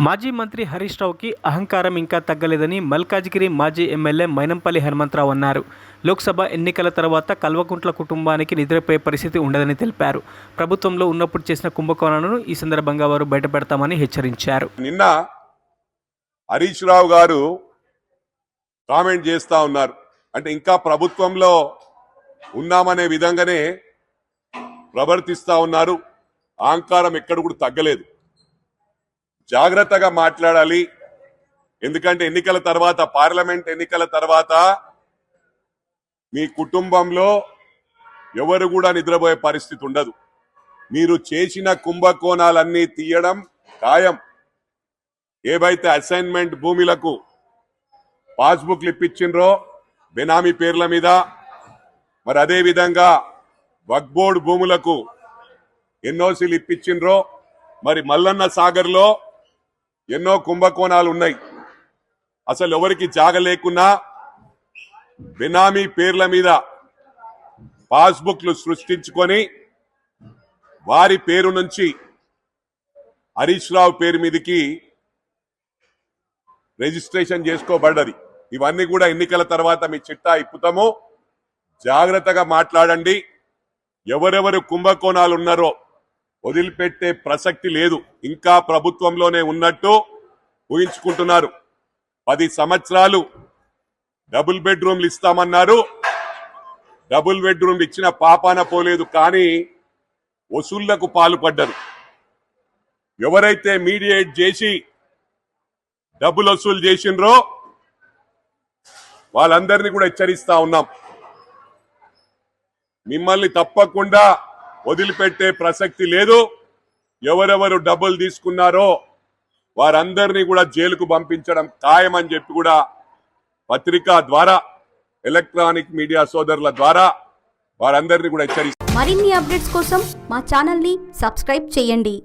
మాజీ మంత్రి హరీష్ రావుకి అహంకారం ఇంకా తగ్గలేదని మల్కాజ్గిరి మాజీ ఎమ్మెల్యే మైనంపల్లి హనుమంతరావు అన్నారు. లోక్సభ ఎన్నికల తర్వాత కల్వకుంట్ల కుటుంబానికి నిద్రపోయే పరిస్థితి ఉండదని తెలిపారు. ప్రభుత్వంలో ఉన్నప్పుడు చేసిన కుంభకోణాలను ఈ సందర్భంగా వారు బయటపెడతామని హెచ్చరించారు. నిన్న హరీష్ రావు గారు కామెంట్ చేస్తా ఉన్నారు. అంటే ఇంకా ప్రభుత్వంలో ఉన్నామనే విధంగానే ప్రవర్తిస్తా ఉన్నారు. అహంకారం ఎక్కడ కూడా తగ్గలేదు. జాగ్రత్తగా మాట్లాడాలి. ఎందుకంటే ఎన్నికల తర్వాత పార్లమెంట్ ఎన్నికల తర్వాత మీ కుటుంబంలో ఎవరు కూడా నిద్రపోయే పరిస్థితి ఉండదు. మీరు చేసిన కుంభకోణాలన్నీ తీయడం ఖాయం. ఏవైతే అసైన్మెంట్ భూములకు పాస్బుక్లు ఇప్పించిండ్రో బెనామీ పేర్ల మీద మరి అదే విధంగా వక్బోర్డ్ భూములకు ఎన్ఓసీలు ఇప్పించిండ్రో మరి మల్లన్న సాగర్లో ఎన్నో కుంభకోణాలు ఉన్నాయి. అసలు ఎవరికి జాగ లేకున్నా బెనామీ పేర్ల మీద పాస్బుక్లు సృష్టించుకొని వారి పేరు నుంచి హరీష్ రావు పేరు మీదకి రిజిస్ట్రేషన్ చేసుకోబడ్డది. ఇవన్నీ కూడా ఎన్నికల తర్వాత మీ చిట్టా ఇప్పుతాము. జాగ్రత్తగా మాట్లాడండి. ఎవరెవరు కుంభకోణాలు ఉన్నారో వదిలిపెట్టే ప్రసక్తి లేదు. ఇంకా ప్రభుత్వంలోనే ఉన్నట్టు ఊహించుకుంటున్నారు. పది సంవత్సరాలు డబుల్ బెడ్రూమ్లు ఇస్తామన్నారు. డబుల్ బెడ్రూమ్లు ఇచ్చిన పాపాన పోలేదు కానీ వసూళ్ళకు పాల్పడ్డరు. ఎవరైతే మీడియేట్ చేసి డబ్బులు వసూలు చేసిండ్రో వాళ్ళందరినీ కూడా హెచ్చరిస్తా ఉన్నాం. మిమ్మల్ని తప్పకుండా వదిలిపెట్టే ప్రసక్తి లేదు. ఎవరెవరు డబ్బులు తీసుకున్నారో వారందరినీ కూడా జైలుకు పంపించడం ఖాయమని చెప్పి కూడా పత్రిక ద్వారా ఎలక్ట్రానిక్ మీడియా సోదరుల ద్వారా వారందరినీ కూడా హెచ్చరిస్తారు మరిన్ని అప్డేట్స్ కోసం మా ఛానల్ని సబ్స్క్రైబ్ చేయండి.